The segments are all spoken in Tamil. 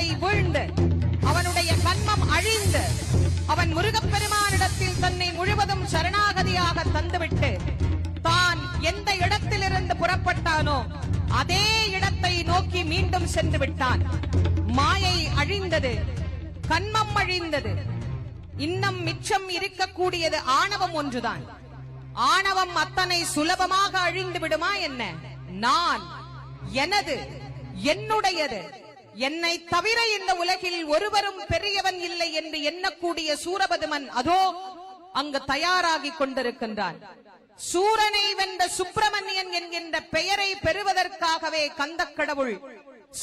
தலை வீழ்ந்து அவனுடைய கன்மம் அழிந்து அவன் முருகப்பெருமானிடத்தில் தன்னை முழுவதும் சரணாகதியாக தந்துவிட்டு தான் எந்த இடத்திலிருந்து புறப்பட்டானோ அதே இடத்தை நோக்கி மீண்டும் சென்று விட்டான். மாயை அழிந்தது கன்மம் அழிந்தது. இன்னும் மிச்சம் இருக்கக்கூடியது ஆணவம் ஒன்றுதான். ஆணவம் அத்தனை சுலபமாக அழிந்து விடுமா என்ன? நான் எனது என்னுடையது. என்னை தவிர இந்த உலகில் ஒருவரும் பெரியவன் இல்லை என்று எண்ணக்கூடிய சூரபதுமன் அதோ அங்கு தயாராகிக் கொண்டிருக்கின்றான். சூரனை வென்ற சுப்பிரமணியன் என்கின்ற பெயரை பெறுவதற்காகவே கந்த கடவுள்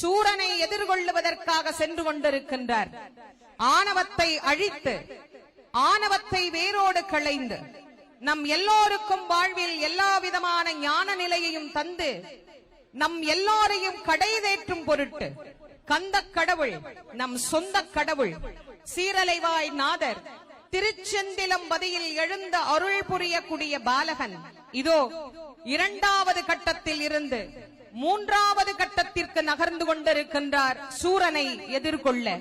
சூரனை எதிர்கொள்ளுவதற்காக சென்று கொண்டிருக்கின்றார். ஆணவத்தை அழித்து ஆணவத்தை வேரோடு களைந்து நம் எல்லோருக்கும் வாழ்வில் எல்லா விதமான ஞான நிலையையும் தந்து நம் எல்லோரையும் கடைதேற்றும் பொருட்டு கந்தக் கடவுள் நம் சொந்த கடவுள் சீரலைவாய் நாதர் திருச்செந்திலம்பதியில் எழுந்த அருள் புரியக்கூடிய பாலகன். இதோ இரண்டாவது கட்டத்தில் இருந்து மூன்றாவது கட்டத்திற்கு நகர்ந்து கொண்டிருக்கின்றார் சூரனை எதிர்கொள்ள.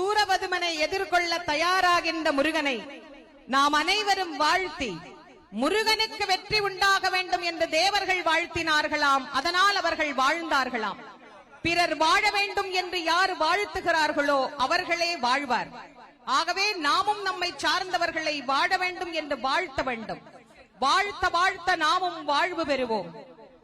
சூரபதுமனை எதிர்கொள்ள தயாராகின்ற முருகனை நாம் அனைவரும் வாழ்த்தி முருகனுக்கு வெற்றி உண்டாக வேண்டும் என்று தேவர்கள் வாழ்த்தினார்களாம் அதனால் அவர்கள் வாழ்ந்தார்களாம். பிறர் வாழ வேண்டும் என்று யார் வாழ்த்துகிறார்களோ அவர்களே வாழ்வார். ஆகவே நாமும் நம்மை சார்ந்தவர்களை வாழ வேண்டும் என்று வாழ்த்த வேண்டும். வாழ்த்த வாழ்த்த நாமும் வாழ்வு பெறுவோம்.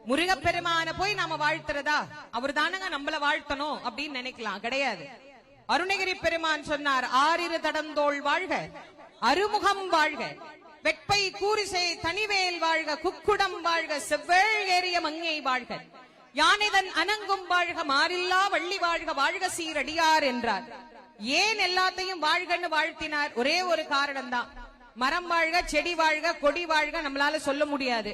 முருகப்பெருமான போய் நாம வாழ்த்துறதா? அவர் தானங்க நம்மள வாழ்த்தணும் அப்படின்னு நினைக்கலாம். கிடையாது. அருணகிரி பெருமான் சொன்னார் ஆறிரு தடந்தோள் வாழ்க அருமுகம் வாழ்க வெட்பை கூரிசை தனிவேல் வாழ்க குக்குடம் வாழ்க செவ்வேள் ஏறிய மங்கை வாழ்க யானைதன் அனங்கும் வாழ்க மாறில்லா வள்ளி வாழ்க வாழ்க சீரடியார் என்றார். ஏன் எல்லாத்தையும் வாழ்கன்னு வாழ்த்தினார்? ஒரே ஒரு காரணம் தான் மரம் வாழ்க செடி வாழ்க கொடி வாழ்க நம்மளால சொல்ல முடியாது.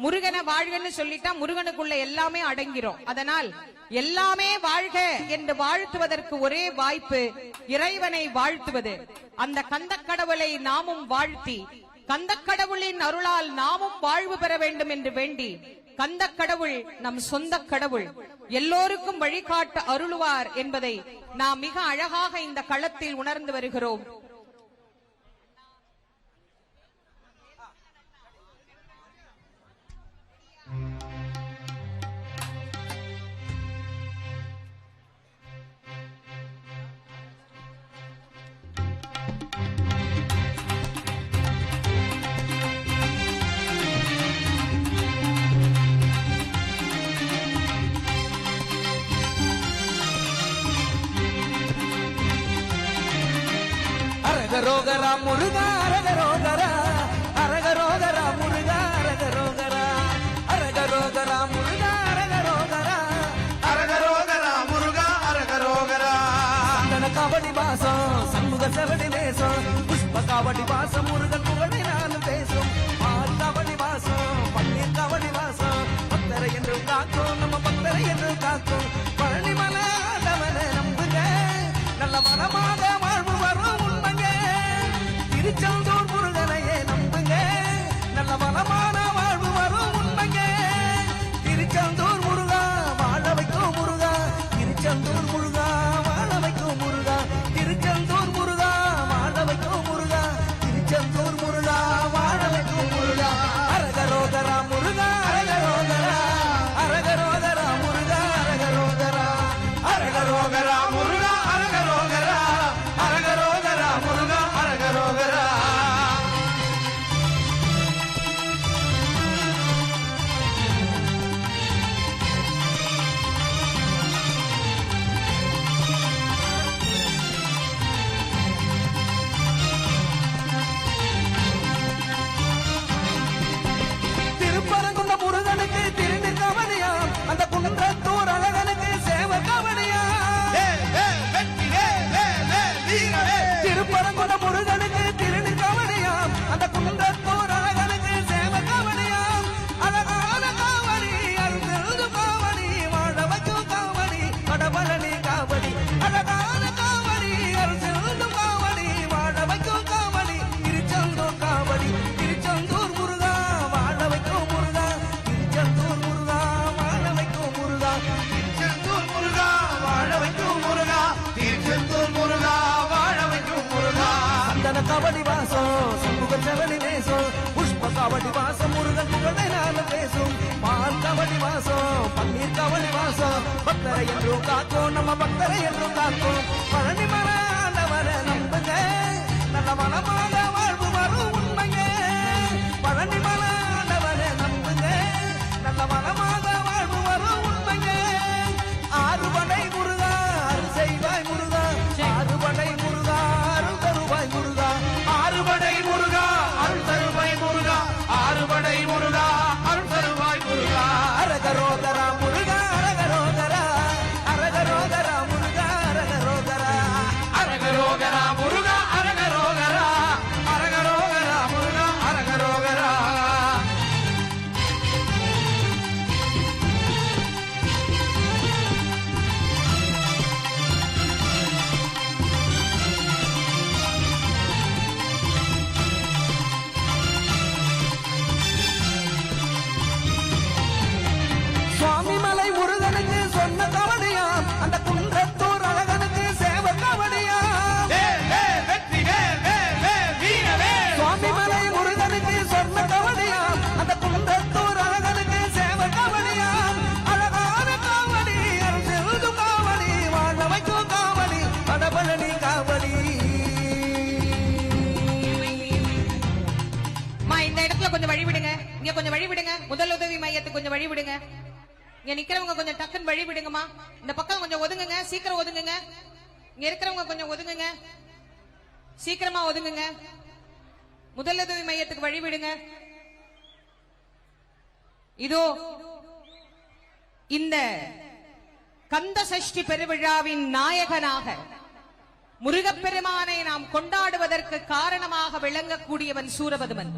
முருகனை வாழ்கன்னு சொல்லிட்டா முருகனுக்குள்ள எல்லாமே அடங்கிரும். அதனால் எல்லாமே வாழ்க என்று வாழ்த்துவதற்கு ஒரே வாய்ப்பு இறைவனை வாழ்த்துவது. அந்த கந்த கடவுளை நாமும் வாழ்த்தி கந்தக் கடவுளின் அருளால் நாமும் வாழ்வு பெற வேண்டும் என்று வேண்டி கந்த கடவுள் நம் சொந்த கடவுள். எல்லோருக்கும் வழிகாட்ட அருளுவார் என்பதை நாம் மிக அழகாக இந்த களத்தில் உணர்ந்து வருகிறோம். ரோகரா முருகா அரக ரோகரா அரக ரோகரா முருகா அரக ரோகரா அரக ரோகரா முருகா அரக ரோகரா அரக ரோகரா முருகா அரகரோகரா சந்தன காவடி வாசம் சண்முக செவடி நேசம் புஷ்ப காவடி வாசம் முருகன் புகழை நானும் பேசும். ஆள் காவடி வாசம் பன்னீர் காவடி வாசம் பத்தரை என்று காக்கும் நம்ம பத்தரை என்று காக்கும். திருச்செந்தூர் முருகனையே நம்புங்க. நல்ல வளமான வாழ்வு வரும் உண்மைங்க. திருச்செந்தூர் முருகா வாழ வைக்கும் முருகா. திருச்செந்தூர் முருகா வாழ வைக்கும் முருகா. திருச்செந்தூர் முருகா வாழ வைக்கும் முருகா. திருச்செந்தூர் முருகா. புஷ்ப வாசம் முருகன் புகழை நாளும் பேசும். பால் காவடி வாசம் பன்னீர் காவடி வாசம் பக்தரை என்றும் காக்கும் நம்ம பக்தரை என்றும் காக்கும் பழனி மலாண்டவரை நம்புங்க நல்ல மனமாக உதவி கொஞ்சம் வழி விடுங்க. இங்க நிக்கிறவங்க கொஞ்சம் டக்குன்னு வழி விடுங்கம்மா. இந்த பக்கம் கொஞ்சம் ஒதுங்குங்க சீக்கிரம் ஒதுங்குங்க. இங்க இருக்கிறவங்க கொஞ்சம் ஒதுங்குங்க. சீக்கிரமா ஒதுங்குங்க. முதலுதவி மையத்துக்கு வழி விடுங்க. இதோ இந்த கந்த சஷ்டி பெருவிழாவின் நாயகனாக முருகப்பெருமானை நாம் கொண்டாடுவதற்கு காரணமாக விளங்கக்கூடியவன் சூரபதுமன்.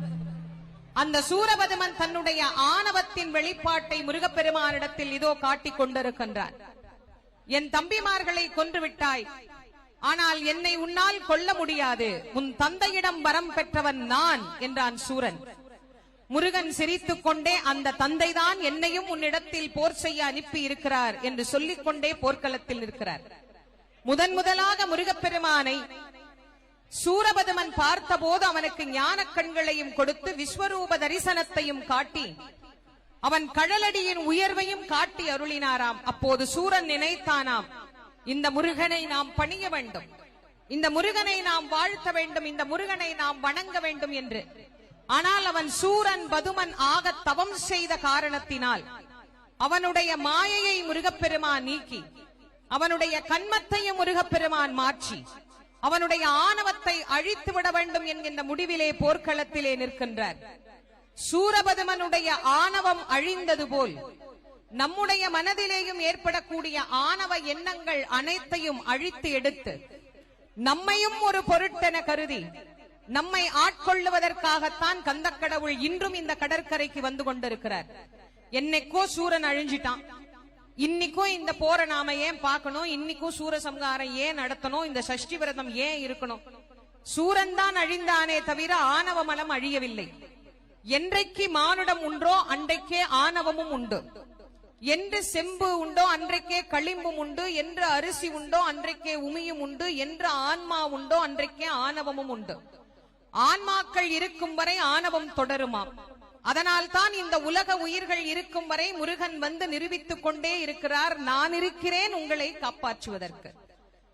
அந்த சூரபதுமன் தன்னுடைய ஆணவத்தின் வெளிப்பாட்டை முருகப்பெருமானிடத்தில் இதோ காட்டிக் கொண்டிருக்கின்றான். என் தம்பிமார்களை கொன்று விட்டாய் ஆனால் என்னை உன்னால் கொல்ல முடியாது. உன் தந்தையிடம் வரம் பெற்றவன் நான் என்றான் சூரன். முருகன் சிரித்துக் கொண்டே அந்த தந்தைதான் என்னையும் உன்னிடத்தில் போர் செய்ய அனுப்பி இருக்கிறார் என்று சொல்லிக் கொண்டே போர்க்களத்தில் இருக்கிறார் முதன் முதலாக முருகப்பெருமானை சூரபதமன் பார்த்தபோது அவனுக்கு ஞான கண்களையும் கொடுத்து விஸ்வரூப தரிசனத்தையும் காட்டி அவன் கடலடியின் உயர்வையும் காட்டி அருளினாராம். அப்போது சூரன் நினைத்தானாம் இந்த முருகனை நாம் பணிய வேண்டும். இந்த முருகனை நாம் வாழ்த்த வேண்டும். இந்த முருகனை நாம் வணங்க வேண்டும் என்று. ஆனால் அவன் சூரன் பதுமன் ஆக தவம் செய்த காரணத்தினால் அவனுடைய மாயையை முருகப்பெருமான் நீக்கி அவனுடைய கண்மத்தையும் முருகப்பெருமான் மாற்றி அவனுடைய ஆணவத்தை அழித்து விட வேண்டும் என்கின்ற முடிவிலே போர்க்களத்திலே நிற்கின்றார். சூரபதுமனுடைய ஆணவம் அழிந்தது போல் நம்முடைய மனதிலேயும் ஏற்படக்கூடிய ஆணவ எண்ணங்கள் அனைத்தையும் அழித்து எடுத்து நம்மையும் ஒரு பொருட்டென கருதி நம்மை ஆட்கொள்ளுவதற்காகத்தான் கந்தக்கடவுள் இன்றும் இந்த கடற்கரைக்கு வந்து கொண்டிருக்கிறார். என்னைக்கோ சூரன் அழிஞ்சிட்டான். இன்னைக்கும் இந்த போரை நாம ஏன் பார்க்கணும்? இன்னைக்கும் சூரசம்ஹாரம் ஏன் நடத்தணும்? இந்த சஷ்டி விரதம் ஏன் இருக்கணும்? சூரன் தான் அழிந்தானே தவிர ஆணவ மலம் அழியவில்லை. என்றைக்கு மானுடம் உண்டோ அன்றைக்கே ஆணவமும் உண்டு. என்று செம்பு உண்டோ அன்றைக்கே களிம்பும் உண்டு. என்று அரிசி உண்டோ அன்றைக்கே உமியும் உண்டு. என்று ஆன்மா உண்டோ அன்றைக்கே ஆணவமும் உண்டு. ஆன்மாக்கள் இருக்கும் வரை ஆணவம் தொடருமாம். அதனால் தான் இந்த உலக உயிர்கள் இருக்கும் வரை முருகன் வந்து நிரூபித்துக் கொண்டே இருக்கிறார். நான் இருக்கிறேன் உங்களை காப்பாற்றுவதற்கு.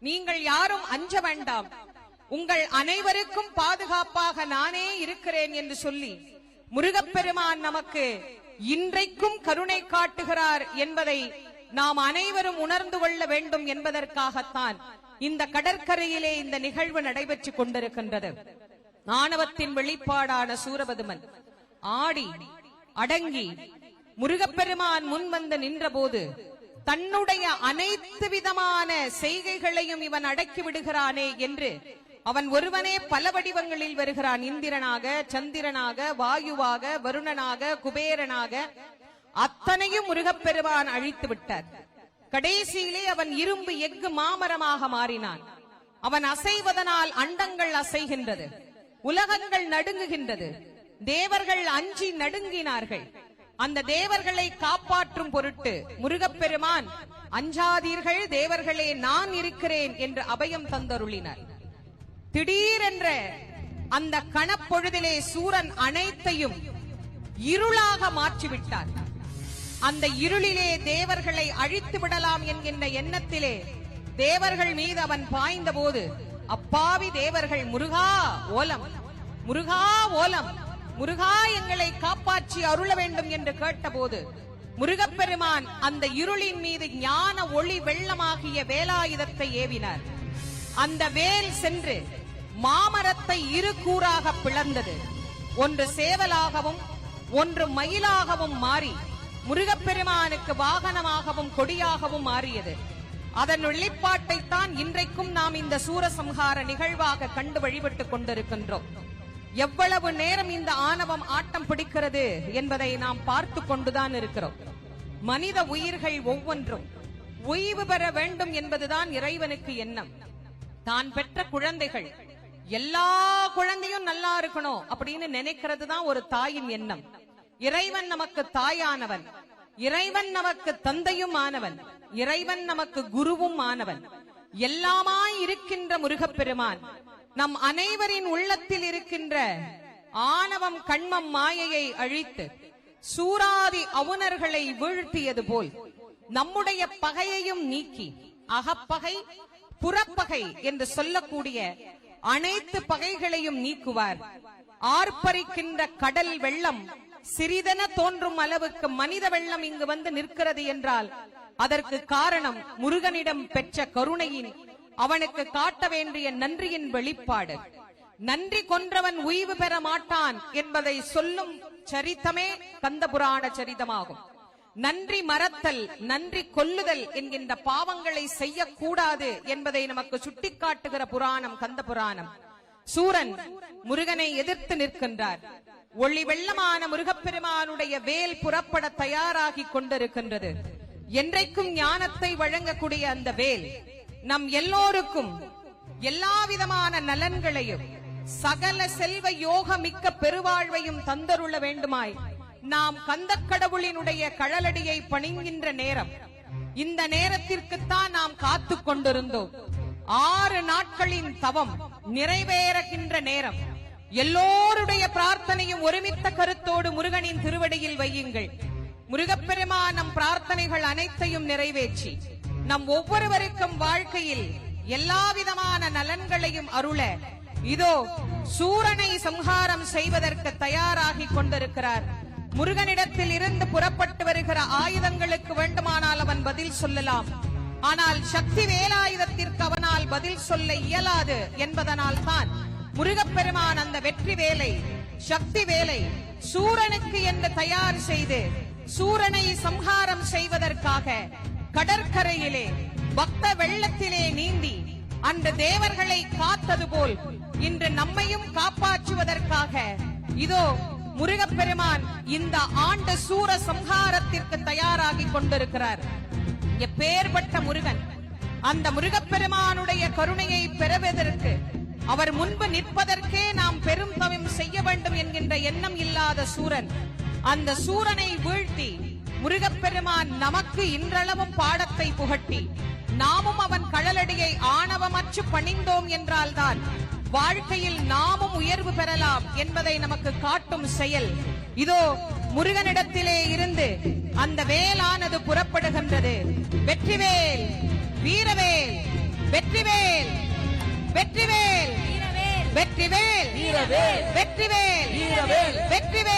நீங்கள் யாரும் அஞ்ச வேண்டாம். உங்கள் அனைவருக்கும் பாதுகாப்பாக நானே இருக்கிறேன் என்று சொல்லி முருகப்பெருமான் நமக்கு இன்றைக்கும் கருணை காட்டுகிறார் என்பதை நாம் அனைவரும் உணர்ந்து கொள்ள வேண்டும் என்பதற்காகத்தான் இந்த கடற்கரையிலே இந்த நிகழ்வு நடைபெற்றுக் கொண்டிருக்கின்றது. ஆணவத்தின் வெளிப்பாடான சூரபதுமன் ஆடி அடங்கி முருகப்பெருமான் முன் வந்து நின்றபோது தன்னுடைய அனைத்து விதமான செய்கைகளையும் இவன் அடக்கி விடுகிறானே என்று அவன் ஒருவனே பல வடிவங்களில் வருகிறான். இந்திரனாக சந்திரனாக வாயுவாக வருணனாக குபேரனாக. அத்தனையும் முருகப்பெருமான் அழித்து விட்டார். கடைசியிலே அவன் இரும்பு எஃகு மாமரமாக மாறினான். அவன் அசைவதனால் அண்டங்கள் அசைகின்றது. உலகங்கள் நடுங்குகின்றது. தேவர்கள் அஞ்சி நடுங்கினார்கள். அந்த தேவர்களை காப்பாற்றும் பொருட்டு முருகப்பெருமான் அஞ்சாதீர்கள் தேவர்களே நான் இருக்கிறேன் என்று அபயம் தந்தருளினார். திடீரென்ற அந்த கணப்பொழுதிலே சூரன் அனைத்தையும் இருளாக மாற்றிவிட்டார். அந்த இருளிலே தேவர்களை அழித்து விடலாம் என்கின்ற எண்ணத்திலே தேவர்கள் மீது அவன் பாய்ந்த போது அப்பாவி தேவர்கள் முருகா ஓலம் முருகா ஓலம் முருகா எங்களை காப்பாற்றி அருள வேண்டும் என்று கேட்டபோது முருகப்பெருமான் அந்த இருளின் மீது ஞான ஒளி வெள்ளமாகிய வேலாயுதத்தை ஏவினார். அந்த வேல் சென்று மாமரத்தை இரு கூறாக பிளந்தது. ஒன்று சேவலாகவும் ஒன்று மயிலாகவும் மாறி முருகப்பெருமானுக்கு வாகனமாகவும் கொடியாகவும் மாறியது. அதன் வெளிப்பாட்டைத்தான் இன்றைக்கும் நாம் இந்த சூரசம்ஹார நிகழ்வாக கண்டு வழிபட்டுக் கொண்டிருக்கின்றோம். எவ்வளவு நேரம் இந்த ஆணவம் ஆட்டம் பிடிக்கிறது என்பதை நாம் பார்த்து கொண்டுதான் இருக்கிறோம். மனித உயிர்கள் ஒவ்வொன்றும். ஓய்வு பெற வேண்டும் என்பதுதான் இறைவனுக்கு எண்ணம். தான் பெற்ற குழந்தைகள் எல்லா குழந்தையும் நல்லா இருக்கணும் அப்படின்னு நினைக்கிறது தான் ஒரு தாயின் எண்ணம். இறைவன் நமக்கு தாயானவன். இறைவன் நமக்கு தந்தையும் ஆனவன். இறைவன் நமக்கு குருவும் ஆனவன். எல்லாமாய் இருக்கின்ற முருகப்பெருமான். நம் அனைவரின் உள்ளத்தில் இருக்கின்ற ஆணவம் கண்மம் மாயையை அழித்து சூராதி அவுணர்களை வீழ்த்தியது போல் நம்முடைய பகையையும் நீக்கி அகப்பகை புறப்பகை என்று சொல்லக்கூடிய அனைத்து பகைகளையும் நீக்குவார். ஆர்ப்பரிக்கின்ற கடல் வெள்ளம் சிறிதென தோன்றும் அளவுக்கு மனித வெள்ளம் இங்கு வந்து நிற்கிறது என்றால் அதற்கு காரணம் முருகனிடம் பெற்ற கருணையின் அவனுக்கு காட்ட வேண்டிய நன்றியின் வெளிப்பாடு. நன்றி கொன்றவன் உய்வு பெற மாட்டான் என்பதை சொல்லும் சரித்தமே கந்தபுராண சரிதமாகும். நன்றி மறத்தல் நன்றி கொல்லுதல் என்கின்ற பாவங்களை செய்யக்கூடாது என்பதை நமக்கு சுட்டிக்காட்டுகிற புராணம் கந்த புராணம் சூரன் முருகனை எதிர்த்து நிற்கின்றார். ஒளி வெள்ளமான முருகப்பெருமானுடைய வேல் புறப்பட தயாராகி கொண்டிருக்கின்றது. என்றைக்கும் ஞானத்தை வழங்கக்கூடிய அந்த வேல் நம் எல்லோருக்கும் எல்லா விதமான நலன்களையும் சகல செல்வ யோக மிக்க பெருவாழ்வையும் தந்தருள வேண்டுமாய் நாம் கந்தக்கடவுளினுடைய கழலடியை பணிங்கின்ற நேரம். இந்த நேரத்திற்குத்தான் நாம் காத்து கொண்டிருந்தோம். ஆறு நாட்களின் தவம் நிறைவேறுகின்ற நேரம். எல்லோருடைய பிரார்த்தனையும் ஒருமித்த கருத்தோடு முருகனின் திருவடியில் வையுங்கள். முருகப்பெருமா நம் பிரார்த்தனைகள் அனைத்தையும் நிறைவேற்றி நம் ஒவ்வொருவருக்கும் வாழ்க்கையில் எல்லா விதமான நலன்களையும் அருள இதோ சூரனை சம்ஹாரம் செய்வதற்கு தயாராகி கொண்டிருக்கிறார். முருகனிடத்தில் இருந்து புறப்பட்டு வருகிற ஆயுதங்களுக்கு வேண்டுமானால் அவன் பதில் சொல்லலாம். ஆனால் சக்தி வேலாயுதத்திற்கு அவனால் பதில் சொல்ல இயலாது என்பதனால் தான் முருகப்பெருமான் அந்த வெற்றி வேலை சக்தி வேலை சூரனுக்கு என்று தயார் செய்து சூரனை சம்ஹாரம் செய்வதற்காக கடற்கரையிலே பக்த வெள்ளத்திலே நீந்தி அந்த தேவர்களை காத்தது போல் இன்று நம்மையும் காப்பாற்றுவதற்காக இதோ முருகப்பெருமான் இந்த ஆண்டு சூர சம்ஹாரத்திற்கு தயாராகி கொண்டிருக்கிறார். எப்பேற்பட்ட முருகன். அந்த முருகப்பெருமானுடைய கருணையை பெறுவதற்கு அவர் முன்பு நிற்பதற்கே நாம் பெரும் தவம் செய்ய வேண்டும் என்கின்ற எண்ணம் இல்லாத சூரன் அந்த சூரனை வீழ்த்தி முருகப்பெருமான் நமக்கு இன்றளவும் பாடத்தை புகட்டி நாமும் அவன் கழலடியை ஆணவமற்று பணிந்தோம் என்றால்தான் வாழ்க்கையில் நாமும் உயர்வு பெறலாம் என்பதை நமக்கு காட்டும் செயல் இதோ முருகனிடத்திலே இருந்து அந்த வேலானது புறப்படுகின்றது வெற்றிவேல் வீரவேல் வெற்றிவேல் வெற்றிவேல் வெற்றிவேல் வீரவேல். வெற்றிவேல் வீரவேல். வெற்றிவேல்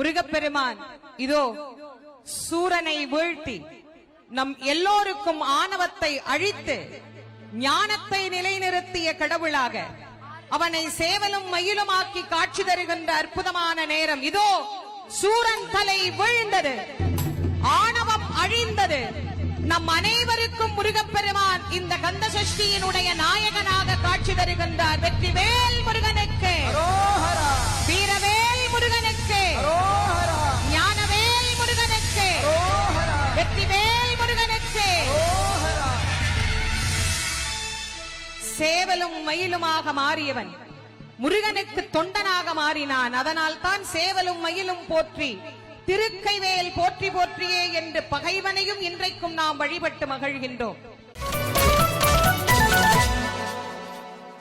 முருகப்பெருமான் இதோ சூரனை வீழ்த்தி நம் எல்லோருக்கும் ஆணவத்தை அழித்து ஞானத்தை நிலைநிறுத்திய கடவுளாக அவனை சேவலும் மயிலுமாக்கி காட்சி தருகின்ற அற்புதமான நேரம் இதோ சூரன் தலை விழுந்தது. ஆணவம் அழிந்தது. நம் அனைவருக்கும் முருகப்பெருமான் இந்த கந்த சஷ்டியினுடைய நாயகனாக காட்சி தருகின்றார். வெற்றிவேல் சேவலும் மயிலுமாக மாறியவன். முருகனுக்கு தொண்டனாக மாறினான். அதனால் தான் சேவலும் மயிலும் போற்றி திருக்கைவேல் போற்றி போற்றியே என்று பகைவனையும் இன்றைக்கும் நாம் வழிபட்டு மகிழ்கின்றோம்.